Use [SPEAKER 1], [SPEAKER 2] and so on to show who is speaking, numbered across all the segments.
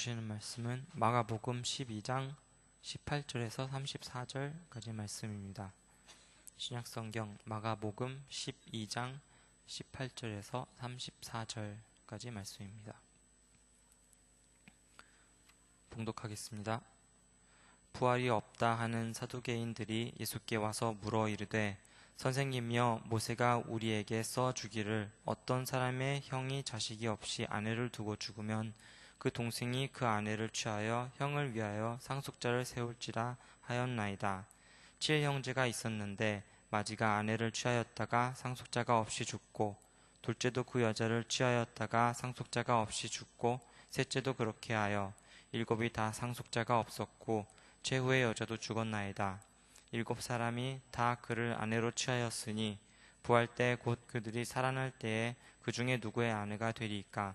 [SPEAKER 1] 주시는 말씀은 마가복음 12장 18절에서 34절까지 말씀입니다. 신약성경 마가복음 12장 18절에서 34절까지 말씀입니다. 봉독하겠습니다. 부활이 없다 하는 사두개인들이 예수께 와서 물어 이르되 선생님이여 모세가 우리에게 써 주기를 어떤 사람의 형이 자식이 없이 아내를 두고 죽으면 그 동생이 그 아내를 취하여 형을 위하여 상속자를 세울지라 하였나이다. 칠 형제가 있었는데 마지가 아내를 취하였다가 상속자가 없이 죽고 둘째도 그 여자를 취하였다가 상속자가 없이 죽고 셋째도 그렇게 하여 일곱이 다 상속자가 없었고 최후의 여자도 죽었나이다. 일곱 사람이 다 그를 아내로 취하였으니 부활 때 곧 그들이 살아날 때에 그 중에 누구의 아내가 되리까?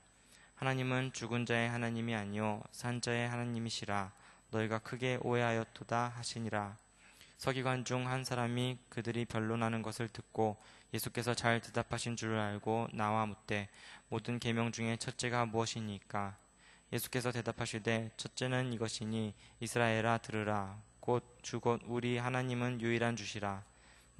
[SPEAKER 1] 하나님은 죽은 자의 하나님이 아니요 산 자의 하나님이시라. 너희가 크게 오해하였도다 하시니라. 서기관 중 한 사람이 그들이 변론하는 것을 듣고 예수께서 잘 대답하신 줄을 알고 나와 묻되 모든 계명 중에 첫째가 무엇이니까? 예수께서 대답하시되 첫째는 이것이니 이스라엘아 들으라. 곧 주곧 우리 하나님은 유일한 주시라.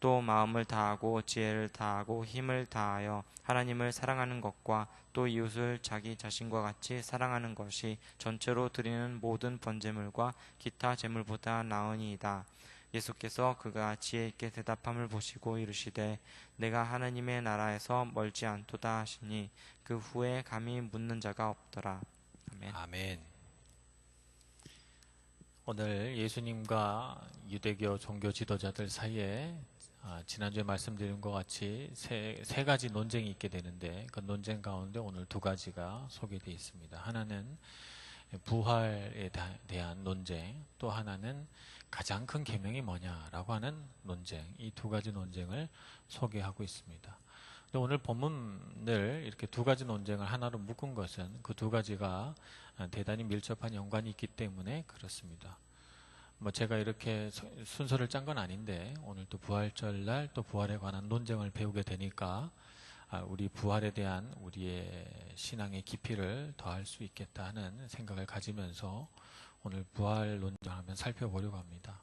[SPEAKER 1] 또 마음을 다하고 지혜를 다하고 힘을 다하여 하나님을 사랑하는 것과 또 이웃을 자기 자신과 같이 사랑하는 것이 전체로 드리는 모든 번제물과 기타 제물보다 나으니이다. 예수께서 그가 지혜 있게 대답함을 보시고 이르시되 내가 하나님의 나라에서 멀지 않도다 하시니 그 후에 감히 묻는 자가 없더라. 아멘.
[SPEAKER 2] 아멘. 오늘 예수님과 유대교 종교 지도자들 사이에 아, 지난주에 말씀드린 것 같이 세, 세 가지 논쟁이 있게 되는데 그 논쟁 가운데 오늘 두 가지가 소개되어 있습니다. 하나는 부활에 대한 논쟁, 또 하나는 가장 큰 계명이 뭐냐라고 하는 논쟁, 이 두 가지 논쟁을 소개하고 있습니다. 오늘 본문을 이렇게 두 가지 논쟁을 하나로 묶은 것은 그 두 가지가 대단히 밀접한 연관이 있기 때문에 그렇습니다. 뭐 제가 이렇게 순서를 짠 건 아닌데 오늘 또 부활절 날 또 부활에 관한 논쟁을 배우게 되니까 아, 우리 부활에 대한 우리의 신앙의 깊이를 더할 수 있겠다 하는 생각을 가지면서 오늘 부활 논쟁을 한번 살펴보려고 합니다.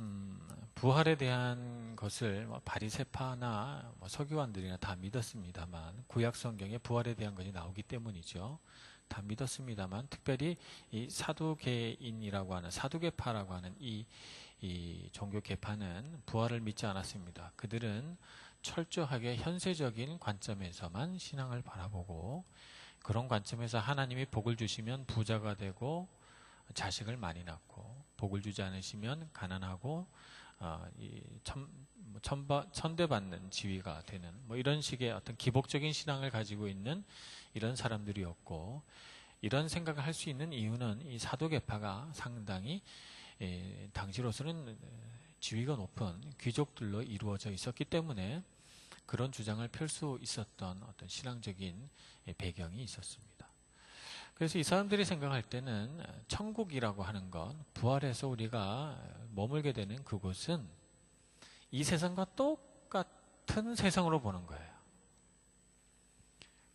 [SPEAKER 2] 음, 부활에 대한 것을 뭐 바리세파나 뭐 서기관들이나 다 믿었습니다만 구약 성경에 부활에 대한 것이 나오기 때문이죠. 다 믿었습니다만 특별히 이 사두개인이라고 하는 사두개파라고 하는 이, 이 종교 개파는 부활을 믿지 않았습니다. 그들은 철저하게 현세적인 관점에서만 신앙을 바라보고 그런 관점에서 하나님이 복을 주시면 부자가 되고 자식을 많이 낳고 복을 주지 않으시면 가난하고 어, 뭐 천대받는 지위가 되는 뭐 이런 식의 어떤 기복적인 신앙을 가지고 있는 이런 사람들이었고 이런 생각을 할 수 있는 이유는 이 사도계파가 상당히 예, 당시로서는 지위가 높은 귀족들로 이루어져 있었기 때문에 그런 주장을 펼 수 있었던 어떤 신앙적인 예, 배경이 있었습니다. 그래서 이 사람들이 생각할 때는 천국이라고 하는 것, 부활해서 우리가 머물게 되는 그곳은 이 세상과 똑같은 세상으로 보는 거예요.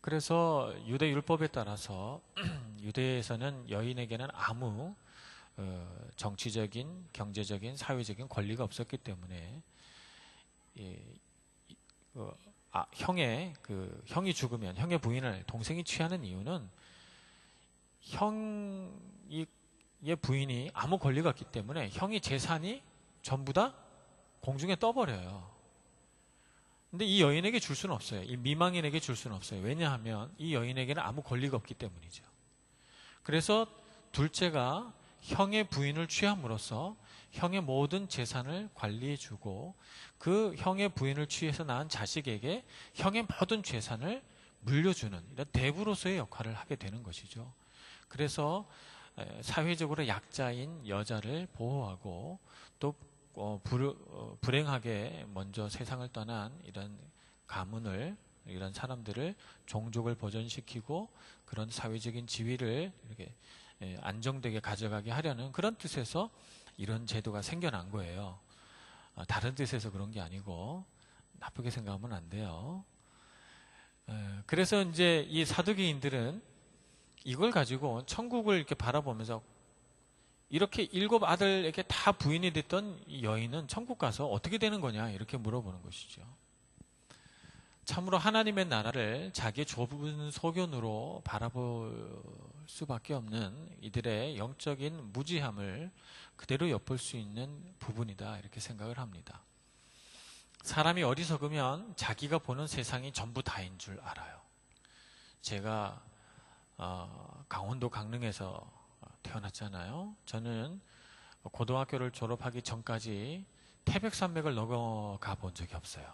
[SPEAKER 2] 그래서 유대 율법에 따라서 유대에서는 여인에게는 아무 어, 정치적인, 경제적인, 사회적인 권리가 없었기 때문에 예, 어, 아, 형의 그 형이 죽으면 형의 부인을 동생이 취하는 이유는 형의 부인이 아무 권리가 없기 때문에 형이 재산이 전부 다 공중에 떠버려요. 근데 이 여인에게 줄 수는 없어요. 이 미망인에게 줄 수는 없어요. 왜냐하면 이 여인에게는 아무 권리가 없기 때문이죠. 그래서 둘째가 형의 부인을 취함으로써 형의 모든 재산을 관리해주고 그 형의 부인을 취해서 낳은 자식에게 형의 모든 재산을 물려주는 이런 대부로서의 역할을 하게 되는 것이죠. 그래서 에, 사회적으로 약자인 여자를 보호하고 또 어, 불, 어, 불행하게 먼저 세상을 떠난 이런 가문을 이런 사람들을 종족을 보존시키고 그런 사회적인 지위를 이렇게 에, 안정되게 가져가게 하려는 그런 뜻에서 이런 제도가 생겨난 거예요. 어, 다른 뜻에서 그런 게 아니고 나쁘게 생각하면 안 돼요. 에, 그래서 이제 이 사두개인들은 이걸 가지고 천국을 이렇게 바라보면서 이렇게 일곱 아들에게 다 부인이 됐던 이 여인은 천국 가서 어떻게 되는 거냐 이렇게 물어보는 것이죠. 참으로 하나님의 나라를 자기의 좁은 소견으로 바라볼 수밖에 없는 이들의 영적인 무지함을 그대로 엿볼 수 있는 부분이다 이렇게 생각을 합니다. 사람이 어리석으면 자기가 보는 세상이 전부 다인 줄 알아요. 제가 어, 강원도 강릉에서 태어났잖아요. 저는 고등학교를 졸업하기 전까지 태백산맥을 넘어가 본 적이 없어요.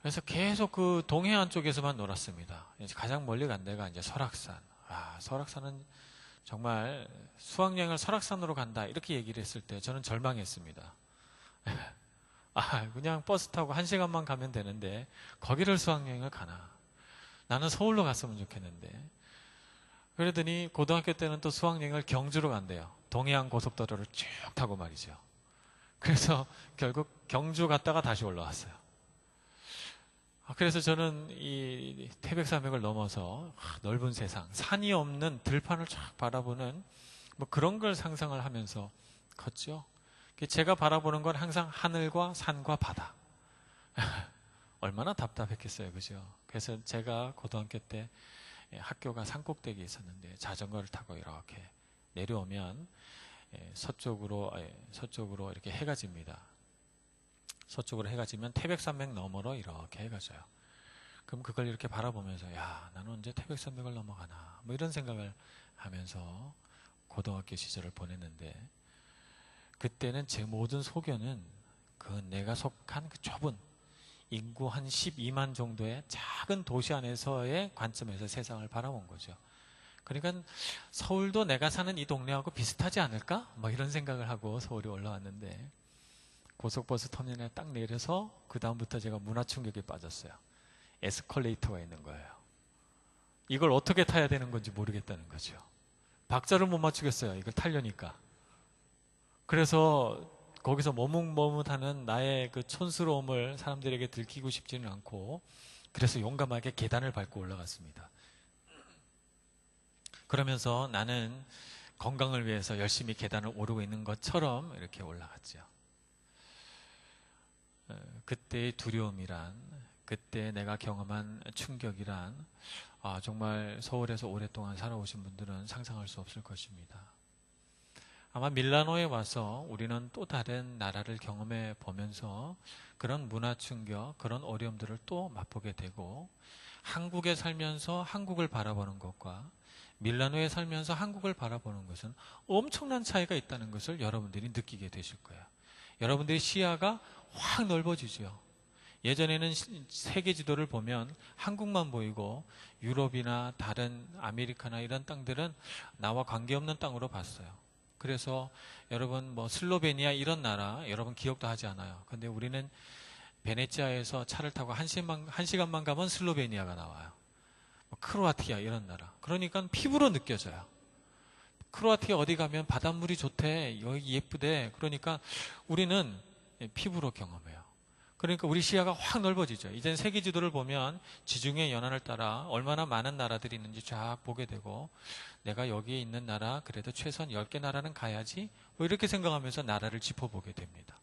[SPEAKER 2] 그래서 계속 그 동해안 쪽에서만 놀았습니다. 가장 멀리 간 데가 이제 설악산. 아, 설악산은 정말 수학여행을 설악산으로 간다. 이렇게 얘기를 했을 때 저는 절망했습니다. 아, 그냥 버스 타고 한 시간만 가면 되는데 거기를 수학여행을 가나. 나는 서울로 갔으면 좋겠는데. 그러더니 고등학교 때는 또 수학여행을 경주로 간대요. 동해안 고속도로를 쭉 타고 말이죠. 그래서 결국 경주 갔다가 다시 올라왔어요. 아, 그래서 저는 이 태백산맥을 넘어서 넓은 세상, 산이 없는 들판을 쫙 바라보는 뭐 그런 걸 상상을 하면서 컸죠. 제가 바라보는 건 항상 하늘과 산과 바다. 얼마나 답답했겠어요, 그죠? 그래서 제가 고등학교 때 학교가 산꼭대기에 있었는데 자전거를 타고 이렇게 내려오면 서쪽으로 서쪽으로 이렇게 해가 집니다. 서쪽으로 해가 지면 태백산맥 너머로 이렇게 해가 져요. 그럼 그걸 이렇게 바라보면서 야 나는 언제 태백산맥을 넘어가나 뭐 이런 생각을 하면서 고등학교 시절을 보냈는데 그때는 제 모든 소견은 그 내가 속한 그 좁은 인구 한 12만 정도의 작은 도시 안에서의 관점에서 세상을 바라본 거죠. 그러니까 서울도 내가 사는 이 동네하고 비슷하지 않을까? 뭐 이런 생각을 하고 서울에 올라왔는데 고속버스 터미널에 딱 내려서 그 다음부터 제가 문화 충격에 빠졌어요. 에스컬레이터가 있는 거예요. 이걸 어떻게 타야 되는 건지 모르겠다는 거죠. 박자를 못 맞추겠어요. 이걸 타려니까. 그래서 거기서 머뭇머뭇하는 나의 그 촌스러움을 사람들에게 들키고 싶지는 않고 그래서 용감하게 계단을 밟고 올라갔습니다. 그러면서 나는 건강을 위해서 열심히 계단을 오르고 있는 것처럼 이렇게 올라갔죠. 어, 그때의 두려움이란, 그때 내가 경험한 충격이란, 아, 정말 서울에서 오랫동안 살아오신 분들은 상상할 수 없을 것입니다. 아마 밀라노에 와서 우리는 또 다른 나라를 경험해 보면서 그런 문화 충격, 그런 어려움들을 또 맛보게 되고 한국에 살면서 한국을 바라보는 것과 밀라노에 살면서 한국을 바라보는 것은 엄청난 차이가 있다는 것을 여러분들이 느끼게 되실 거예요. 여러분들의 시야가 확 넓어지죠. 예전에는 세계 지도를 보면 한국만 보이고 유럽이나 다른 아메리카나 이런 땅들은 나와 관계없는 땅으로 봤어요. 그래서 여러분 뭐 슬로베니아 이런 나라 여러분 기억도 하지 않아요. 근데 우리는 베네치아에서 차를 타고 한 시간만, 한 시간만 가면 슬로베니아가 나와요. 뭐 크로아티아 이런 나라. 그러니까 피부로 느껴져요. 크로아티아 어디 가면 바닷물이 좋대. 여기 예쁘대. 그러니까 우리는 피부로 경험해요. 그러니까 우리 시야가 확 넓어지죠. 이젠 세계 지도를 보면 지중해 연안을 따라 얼마나 많은 나라들이 있는지 쫙 보게 되고 내가 여기에 있는 나라 그래도 최소한 10개 나라는 가야지 뭐 이렇게 생각하면서 나라를 짚어보게 됩니다.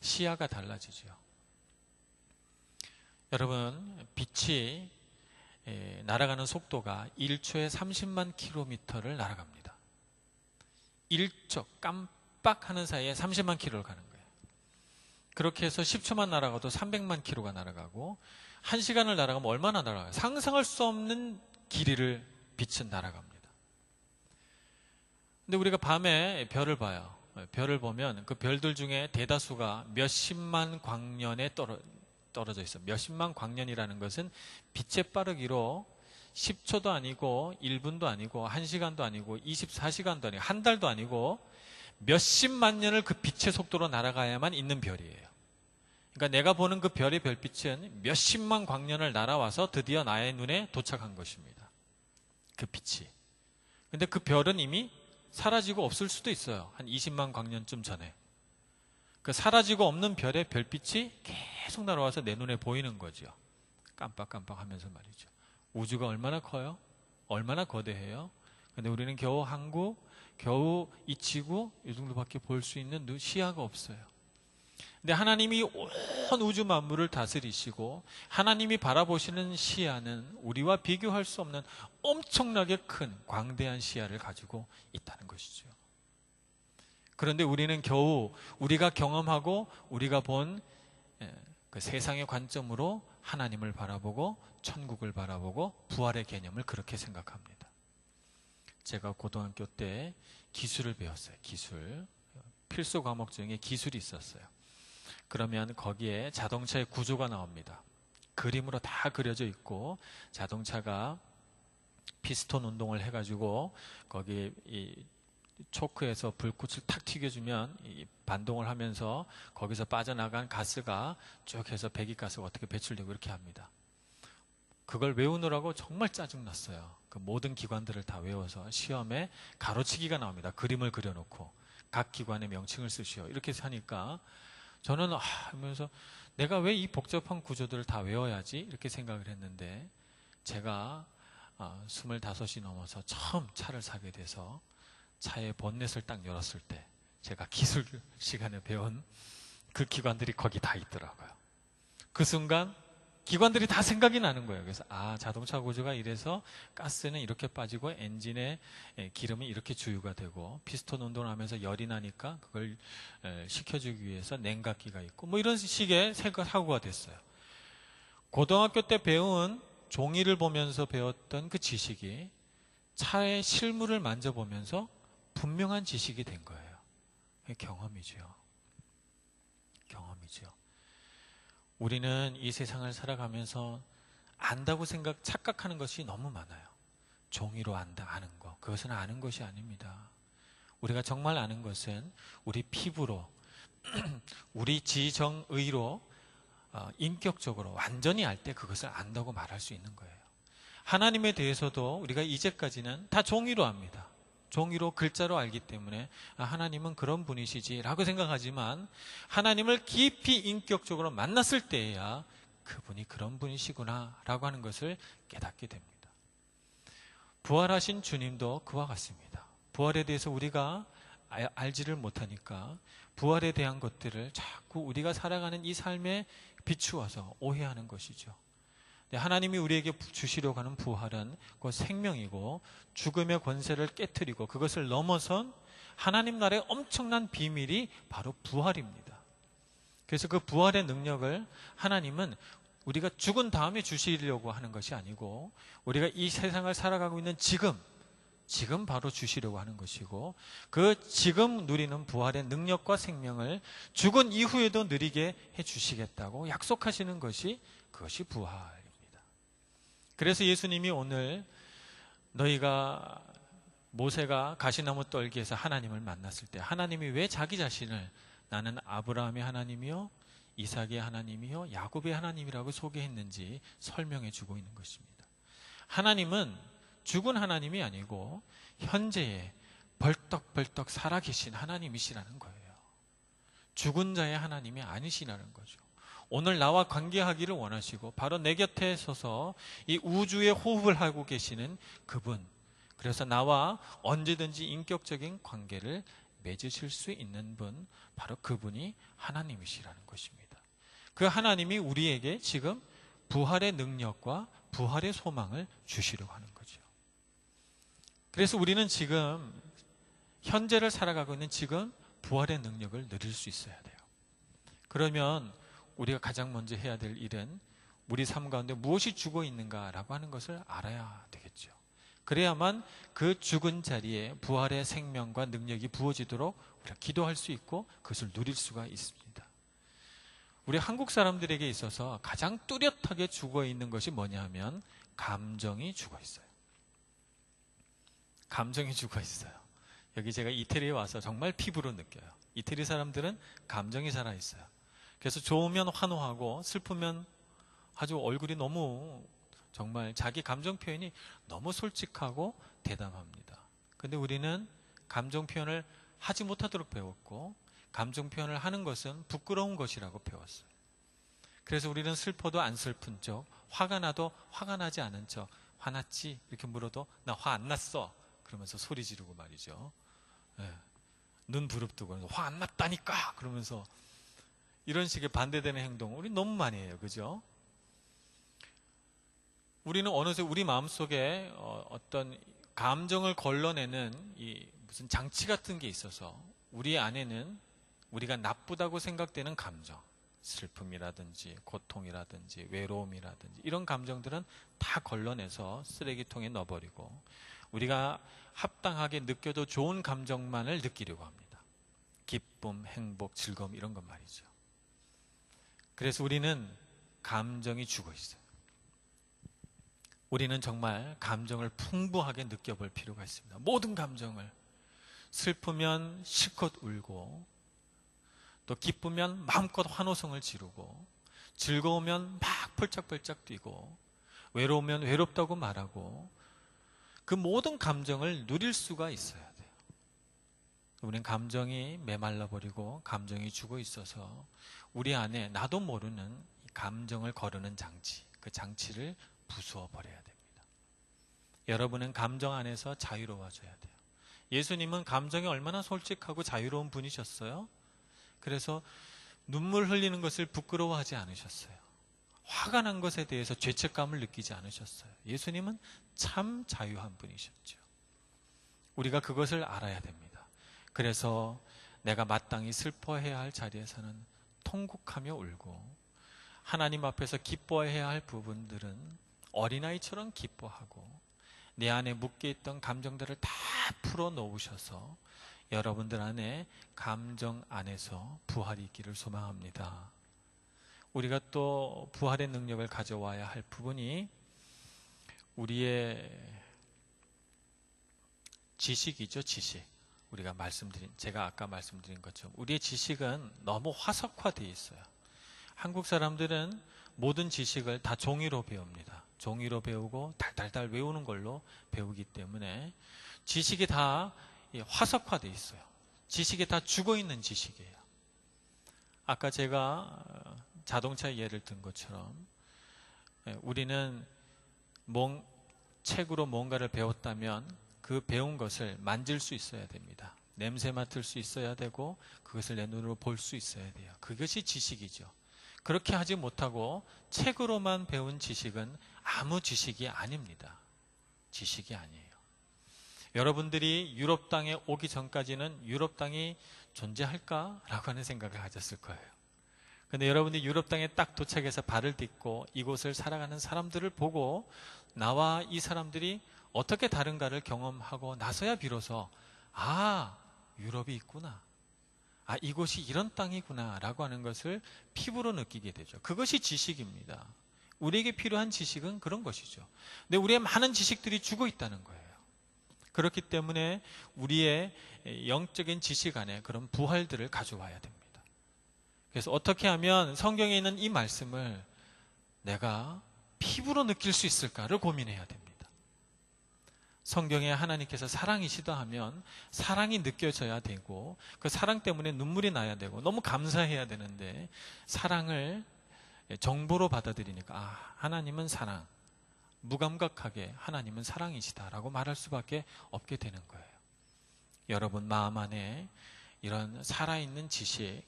[SPEAKER 2] 시야가 달라지죠. 여러분 빛이 날아가는 속도가 1초에 30만 킬로미터를 날아갑니다. 1초 깜 깜빡 하는 사이에 30만 킬로를 가는 거예요. 그렇게 해서 10초만 날아가도 300만 킬로가 날아가고 1시간을 날아가면 얼마나 날아가요? 상상할 수 없는 길이를 빛은 날아갑니다. 근데 우리가 밤에 별을 봐요. 별을 보면 그 별들 중에 대다수가 몇십만 광년에 떨어, 떨어져 있어. 몇십만 광년이라는 것은 빛의 빠르기로 10초도 아니고 1분도 아니고 1시간도 아니고 24시간도 아니고 한 달도 아니고 몇십만 년을 그 빛의 속도로 날아가야만 있는 별이에요. 그러니까 내가 보는 그 별의 별빛은 몇십만 광년을 날아와서 드디어 나의 눈에 도착한 것입니다. 그 빛이. 근데 그 별은 이미 사라지고 없을 수도 있어요. 한 20만 광년쯤 전에. 그 사라지고 없는 별의 별빛이 계속 날아와서 내 눈에 보이는 거죠. 깜빡깜빡 하면서 말이죠. 우주가 얼마나 커요? 얼마나 거대해요? 근데 우리는 겨우 한국, 겨우 이 지구, 이 정도밖에 볼 수 있는 눈- 시야가 없어요. 근데 하나님이 온 우주 만물을 다스리시고 하나님이 바라보시는 시야는 우리와 비교할 수 없는 엄청나게 큰 광대한 시야를 가지고 있다는 것이죠. 그런데 우리는 겨우 우리가 경험하고 우리가 본 그 세상의 관점으로 하나님을 바라보고 천국을 바라보고 부활의 개념을 그렇게 생각합니다. 제가 고등학교 때 기술을 배웠어요. 기술. 필수 과목 중에 기술이 있었어요. 그러면 거기에 자동차의 구조가 나옵니다. 그림으로 다 그려져 있고 자동차가 피스톤 운동을 해가지고 거기 이 초크에서 불꽃을 탁 튀겨주면 이 반동을 하면서 거기서 빠져나간 가스가 쭉 해서 배기가스가 어떻게 배출되고 이렇게 합니다. 그걸 외우느라고 정말 짜증났어요. 그 모든 기관들을 다 외워서 시험에 가로치기가 나옵니다. 그림을 그려놓고 각 기관의 명칭을 쓰시오. 이렇게 하니까 저는 아, 하면서 내가 왜 이 복잡한 구조들을 다 외워야지 이렇게 생각을 했는데 제가 아, 25이 넘어서 처음 차를 사게 돼서 차의 본넷을 딱 열었을 때 제가 기술 시간에 배운 그 기관들이 거기 다 있더라고요. 그 순간 기관들이 다 생각이 나는 거예요. 그래서 아 자동차 구조가 이래서 가스는 이렇게 빠지고 엔진에 에, 기름이 이렇게 주유가 되고 피스톤 운동을 하면서 열이 나니까 그걸 에, 식혀주기 위해서 냉각기가 있고 뭐 이런 식의 생각 사고가 됐어요. 고등학교 때 배운 종이를 보면서 배웠던 그 지식이 차의 실물을 만져보면서 분명한 지식이 된 거예요. 경험이죠. 경험이죠. 우리는 이 세상을 살아가면서 안다고 생각, 착각하는 것이 너무 많아요. 종이로 안다, 아는 거. 그것은 아는 것이 아닙니다. 우리가 정말 아는 것은 우리 피부로, 우리 지정의로, 어, 인격적으로 완전히 알 때 그것을 안다고 말할 수 있는 거예요. 하나님에 대해서도 우리가 이제까지는 다 종이로 압니다. 종이로 글자로 알기 때문에 아, 하나님은 그런 분이시지라고 생각하지만 하나님을 깊이 인격적으로 만났을 때에야 그분이 그런 분이시구나라고 하는 것을 깨닫게 됩니다. 부활하신 주님도 그와 같습니다. 부활에 대해서 우리가 알- 알지를 못하니까 부활에 대한 것들을 자꾸 우리가 살아가는 이 삶에 비추어서 오해하는 것이죠. 네, 하나님이 우리에게 주시려고 하는 부활은 그 생명이고 죽음의 권세를 깨뜨리고 그것을 넘어선 하나님 나라의 엄청난 비밀이 바로 부활입니다. 그래서 그 부활의 능력을 하나님은 우리가 죽은 다음에 주시려고 하는 것이 아니고 우리가 이 세상을 살아가고 있는 지금 지금 바로 주시려고 하는 것이고 그 지금 누리는 부활의 능력과 생명을 죽은 이후에도 누리게 해 주시겠다고 약속하시는 것이 그것이 부활입니다. 그래서 예수님이 오늘 너희가 모세가 가시나무 떨기에서 하나님을 만났을 때 하나님이 왜 자기 자신을 나는 아브라함의 하나님이요 이삭의 하나님이요 야곱의 하나님이라고 소개했는지 설명해 주고 있는 것입니다. 하나님은 죽은 하나님이 아니고 현재에 벌떡벌떡 살아계신 하나님이시라는 거예요. 죽은 자의 하나님이 아니시라는 거죠. 오늘 나와 관계하기를 원하시고 바로 내 곁에 서서 이 우주에 호흡을 하고 계시는 그분. 그래서 나와 언제든지 인격적인 관계를 맺으실 수 있는 분, 바로 그분이 하나님이시라는 것입니다. 그 하나님이 우리에게 지금 부활의 능력과 부활의 소망을 주시려고 하는 거죠. 그래서 우리는 지금 현재를 살아가고 있는 지금 부활의 능력을 누릴 수 있어야 돼요. 그러면 우리가 가장 먼저 해야 될 일은 우리 삶 가운데 무엇이 죽어 있는가라고 하는 것을 알아야 되겠죠. 그래야만 그 죽은 자리에 부활의 생명과 능력이 부어지도록 우리가 기도할 수 있고 그것을 누릴 수가 있습니다. 우리 한국 사람들에게 있어서 가장 뚜렷하게 죽어 있는 것이 뭐냐 하면 감정이 죽어 있어요. 감정이 죽어 있어요. 여기 제가 이태리에 와서 정말 피부로 느껴요. 이태리 사람들은 감정이 살아 있어요. 그래서 좋으면 환호하고 슬프면 아주 얼굴이 너무 정말 자기 감정 표현이 너무 솔직하고 대담합니다. 근데 우리는 감정 표현을 하지 못하도록 배웠고 감정 표현을 하는 것은 부끄러운 것이라고 배웠어요. 그래서 우리는 슬퍼도 안 슬픈 척, 화가 나도 화가 나지 않은 척, 화났지? 이렇게 물어도 나 화 안 났어. 그러면서 소리 지르고 말이죠. 예. 눈 부릅뜨고 화 안 났다니까! 그러면서 이런 식의 반대되는 행동 우리 너무 많이 해요. 그죠? 우리는 어느새 우리 마음속에 어, 어떤 감정을 걸러내는 이 무슨 장치 같은 게 있어서 우리 안에는 우리가 나쁘다고 생각되는 감정, 슬픔이라든지 고통이라든지 외로움이라든지 이런 감정들은 다 걸러내서 쓰레기통에 넣어버리고 우리가 합당하게 느껴도 좋은 감정만을 느끼려고 합니다. 기쁨, 행복, 즐거움 이런 것 말이죠. 그래서 우리는 감정이 죽어 있어요. 우리는 정말 감정을 풍부하게 느껴볼 필요가 있습니다. 모든 감정을. 슬프면 실컷 울고, 또 기쁘면 마음껏 환호성을 지르고, 즐거우면 막 펄짝펄짝 뛰고, 외로우면 외롭다고 말하고, 그 모든 감정을 누릴 수가 있어야 돼요. 우리는 감정이 메말라 버리고 감정이 죽어 있어서 우리 안에 나도 모르는 감정을 거르는 장치, 그 장치를 부수어 버려야 됩니다. 여러분은 감정 안에서 자유로워져야 돼요. 예수님은 감정이 얼마나 솔직하고 자유로운 분이셨어요? 그래서 눈물 흘리는 것을 부끄러워하지 않으셨어요. 화가 난 것에 대해서 죄책감을 느끼지 않으셨어요. 예수님은 참 자유한 분이셨죠. 우리가 그것을 알아야 됩니다. 그래서 내가 마땅히 슬퍼해야 할 자리에서는 통곡하며 울고 하나님 앞에서 기뻐해야 할 부분들은 어린아이처럼 기뻐하고 내 안에 묶여 있던 감정들을 다 풀어 놓으셔서 여러분들 안에 감정 안에서 부활이 있기를 소망합니다. 우리가 또 부활의 능력을 가져와야 할 부분이 우리의 지식이죠, 지식. 우리가 말씀드린, 제가 아까 말씀드린 것처럼 우리의 지식은 너무 화석화되어 있어요. 한국 사람들은 모든 지식을 다 종이로 배웁니다. 종이로 배우고 달달달 외우는 걸로 배우기 때문에 지식이 다 화석화되어 있어요. 지식이 다 죽어 있는 지식이에요. 아까 제가 자동차 예를 든 것처럼 우리는 뭔, 책으로 뭔가를 배웠다면 그 배운 것을 만질 수 있어야 됩니다. 냄새 맡을 수 있어야 되고 그것을 내 눈으로 볼 수 있어야 돼요. 그것이 지식이죠. 그렇게 하지 못하고 책으로만 배운 지식은 아무 지식이 아닙니다. 지식이 아니에요. 여러분들이 유럽 땅에 오기 전까지는 유럽 땅이 존재할까라고 하는 생각을 가졌을 거예요. 근데 여러분들이 유럽 땅에 딱 도착해서 발을 딛고 이곳을 살아가는 사람들을 보고 나와 이 사람들이 어떻게 다른가를 경험하고 나서야 비로소 아, 유럽이 있구나. 아, 이곳이 이런 땅이구나. 라고 하는 것을 피부로 느끼게 되죠. 그것이 지식입니다. 우리에게 필요한 지식은 그런 것이죠. 근데 우리의 많은 지식들이 죽어 있다는 거예요. 그렇기 때문에 우리의 영적인 지식 안에 그런 부활들을 가져와야 됩니다. 그래서 어떻게 하면 성경에 있는 이 말씀을 내가 피부로 느낄 수 있을까를 고민해야 됩니다. 성경에 하나님께서 사랑이시다 하면 사랑이 느껴져야 되고 그 사랑 때문에 눈물이 나야 되고 너무 감사해야 되는데 사랑을 정보로 받아들이니까 아, 하나님은 사랑. 무감각하게 하나님은 사랑이시다라고 말할 수밖에 없게 되는 거예요. 여러분 마음 안에 이런 살아있는 지식,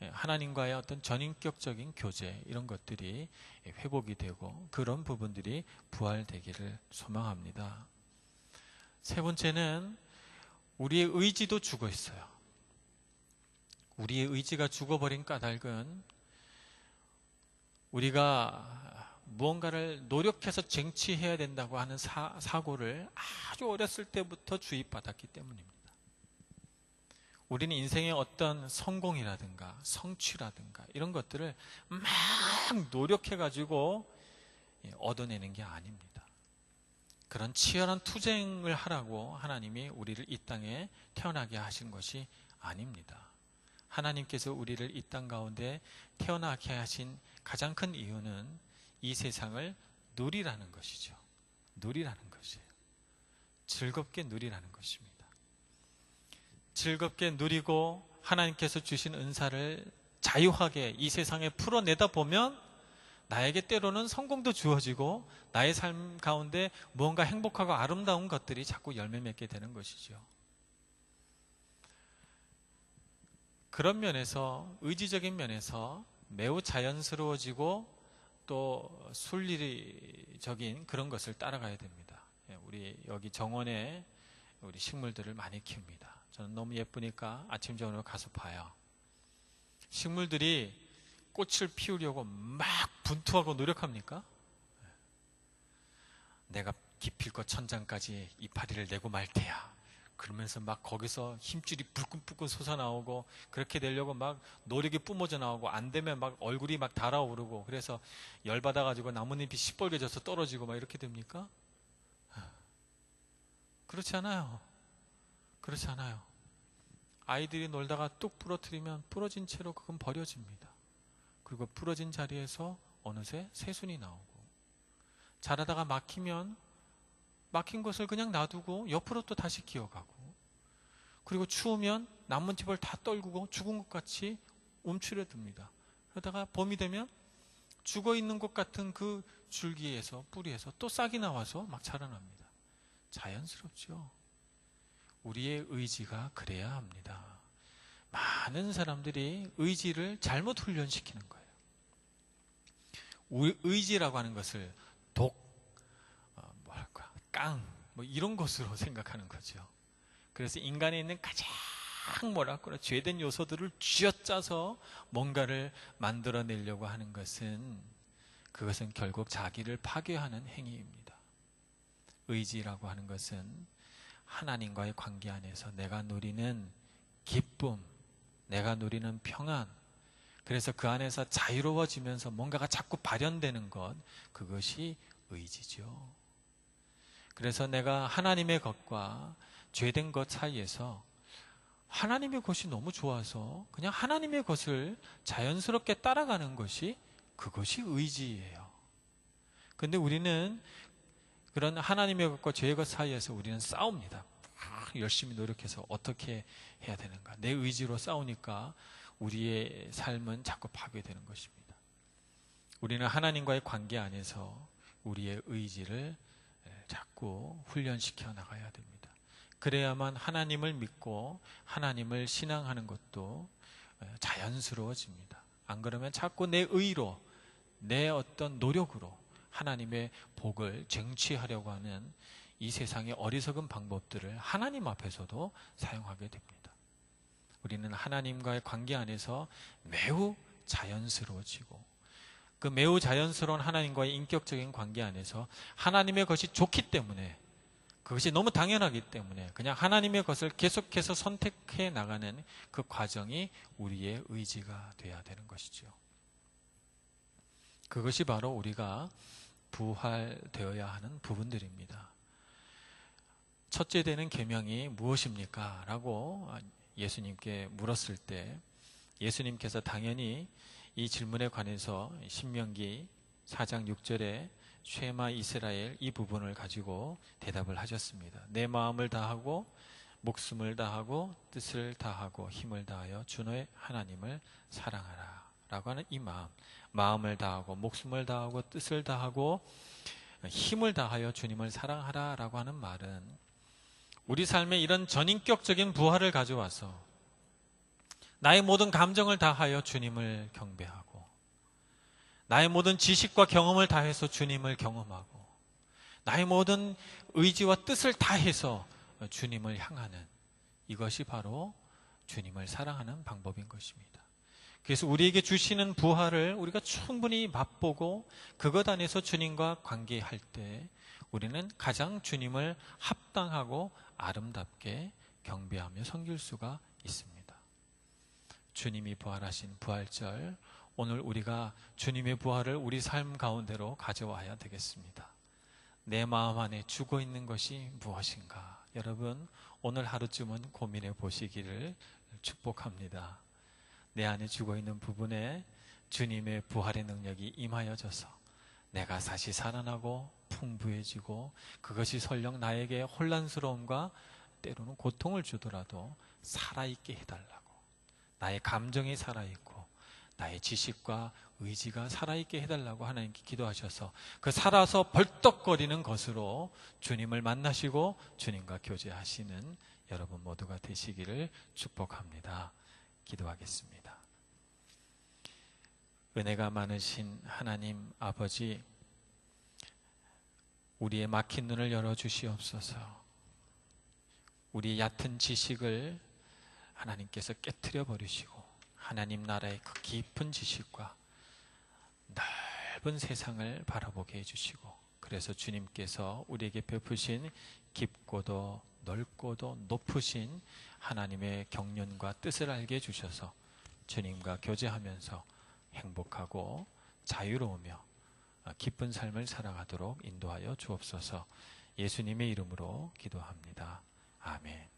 [SPEAKER 2] 하나님과의 어떤 전인격적인 교제 이런 것들이 회복이 되고 그런 부분들이 부활되기를 소망합니다. 세 번째는 우리의 의지도 죽어 있어요. 우리의 의지가 죽어버린 까닭은 우리가 무언가를 노력해서 쟁취해야 된다고 하는 사, 사고를 아주 어렸을 때부터 주입받았기 때문입니다. 우리는 인생의 어떤 성공이라든가 성취라든가 이런 것들을 막 노력해가지고 예, 얻어내는 게 아닙니다. 그런 치열한 투쟁을 하라고 하나님이 우리를 이 땅에 태어나게 하신 것이 아닙니다. 하나님께서 우리를 이 땅 가운데 태어나게 하신 가장 큰 이유는 이 세상을 누리라는 것이죠. 누리라는 것이에요. 즐겁게 누리라는 것입니다. 즐겁게 누리고 하나님께서 주신 은사를 자유하게 이 세상에 풀어내다 보면 나에게 때로는 성공도 주어지고 나의 삶 가운데 무언가 행복하고 아름다운 것들이 자꾸 열매 맺게 되는 것이죠. 그런 면에서 의지적인 면에서 매우 자연스러워지고 또 순리적인 그런 것을 따라가야 됩니다. 예, 우리 여기 정원에 우리 식물들을 많이 키웁니다. 저는 너무 예쁘니까 아침 저녁 가서 봐요. 식물들이 꽃을 피우려고 막 분투하고 노력합니까? 예. 내가 기필코 천장까지 이파리를 내고 말 테야. 그러면서 막 거기서 힘줄이 불끈불끈 솟아나오고 그렇게 되려고 막 노력이 뿜어져 나오고 안 되면 막 얼굴이 막 달아오르고 그래서 열받아가지고 나뭇잎이 시뻘개져서 떨어지고 막 이렇게 됩니까? 그렇지 않아요. 그렇지 않아요. 아이들이 놀다가 뚝 부러뜨리면 부러진 채로 그건 버려집니다. 그리고 부러진 자리에서 어느새 새순이 나오고 자라다가 막히면 막힌 것을 그냥 놔두고 옆으로 또 다시 기어가고 그리고 추우면 나뭇잎을 다 떨구고 죽은 것 같이 움츠려듭니다. 그러다가 봄이 되면 죽어 있는 것 같은 그 줄기에서 뿌리에서 또 싹이 나와서 막 자라납니다. 자연스럽죠. 우리의 의지가 그래야 합니다. 많은 사람들이 의지를 잘못 훈련시키는 거예요. 의지라고 하는 것을 독, 어, 뭐랄까, 깡, 뭐 이런 것으로 생각하는 거죠. 그래서 인간에 있는 가장 뭐랄까, 죄된 요소들을 쥐어짜서 뭔가를 만들어내려고 하는 것은 그것은 결국 자기를 파괴하는 행위입니다. 의지라고 하는 것은 하나님과의 관계 안에서 내가 누리는 기쁨, 내가 누리는 평안, 그래서 그 안에서 자유로워지면서 뭔가가 자꾸 발현되는 것, 그것이 의지죠. 그래서 내가 하나님의 것과 죄된 것 사이에서 하나님의 것이 너무 좋아서 그냥 하나님의 것을 자연스럽게 따라가는 것이 그것이 의지예요. 근데 우리는 그런 하나님의 것과 죄의 것 사이에서 우리는 싸웁니다. 열심히 노력해서 어떻게 해야 되는가. 내 의지로 싸우니까 우리의 삶은 자꾸 파괴되는 것입니다. 우리는 하나님과의 관계 안에서 우리의 의지를 자꾸 훈련시켜 나가야 됩니다. 그래야만 하나님을 믿고 하나님을 신앙하는 것도 자연스러워집니다. 안 그러면 자꾸 내 의로, 내 어떤 노력으로 하나님의 복을 쟁취하려고 하는 이 세상의 어리석은 방법들을 하나님 앞에서도 사용하게 됩니다. 우리는 하나님과의 관계 안에서 매우 자연스러워지고 그 매우 자연스러운 하나님과의 인격적인 관계 안에서 하나님의 것이 좋기 때문에 그것이 너무 당연하기 때문에 그냥 하나님의 것을 계속해서 선택해 나가는 그 과정이 우리의 의지가 되어야 되는 것이죠. 그것이 바로 우리가 부활되어야 하는 부분들입니다. 첫째 되는 계명이 무엇입니까? 라고 예수님께 물었을 때 예수님께서 당연히 이 질문에 관해서 신명기 4장 6절에 쉐마 이스라엘 이 부분을 가지고 대답을 하셨습니다. 내 마음을 다하고 목숨을 다하고 뜻을 다하고 힘을 다하여 주의 하나님을 사랑하라. 라고 하는 이 마음, 마음을 다하고 목숨을 다하고 뜻을 다하고 힘을 다하여 주님을 사랑하라 라고 하는 말은 우리 삶에 이런 전인격적인 부활을 가져와서 나의 모든 감정을 다하여 주님을 경배하고 나의 모든 지식과 경험을 다해서 주님을 경험하고 나의 모든 의지와 뜻을 다해서 주님을 향하는 이것이 바로 주님을 사랑하는 방법인 것입니다. 그래서 우리에게 주시는 부활을 우리가 충분히 맛보고 그것 안에서 주님과 관계할 때 우리는 가장 주님을 합당하고 아름답게 경배하며 섬길 수가 있습니다. 주님이 부활하신 부활절 오늘 우리가 주님의 부활을 우리 삶 가운데로 가져와야 되겠습니다. 내 마음 안에 죽어 있는 것이 무엇인가? 여러분, 오늘 하루쯤은 고민해 보시기를 축복합니다. 내 안에 죽어 있는 부분에 주님의 부활의 능력이 임하여져서 내가 다시 살아나고 풍부해지고 그것이 설령 나에게 혼란스러움과 때로는 고통을 주더라도 살아있게 해달라고. 나의 감정이 살아있고 나의 지식과 의지가 살아있게 해달라고 하나님께 기도하셔서 그 살아서 벌떡거리는 것으로 주님을 만나시고 주님과 교제하시는 여러분 모두가 되시기를 축복합니다. 기도하겠습니다. 은혜가 많으신 하나님 아버지, 우리의 막힌 눈을 열어 주시옵소서. 우리 얕은 지식을 하나님께서 깨뜨려 버리시고 하나님 나라의 그 깊은 지식과 넓은 세상을 바라보게 해 주시고 그래서 주님께서 우리에게 베푸신 깊고도 넓고도 높으신 하나님의 경륜과 뜻을 알게 해 주셔서 주님과 교제하면서 행복하고 자유로우며 기쁜 삶을 살아가도록 인도하여 주옵소서 예수님의 이름으로 기도합니다. 아멘.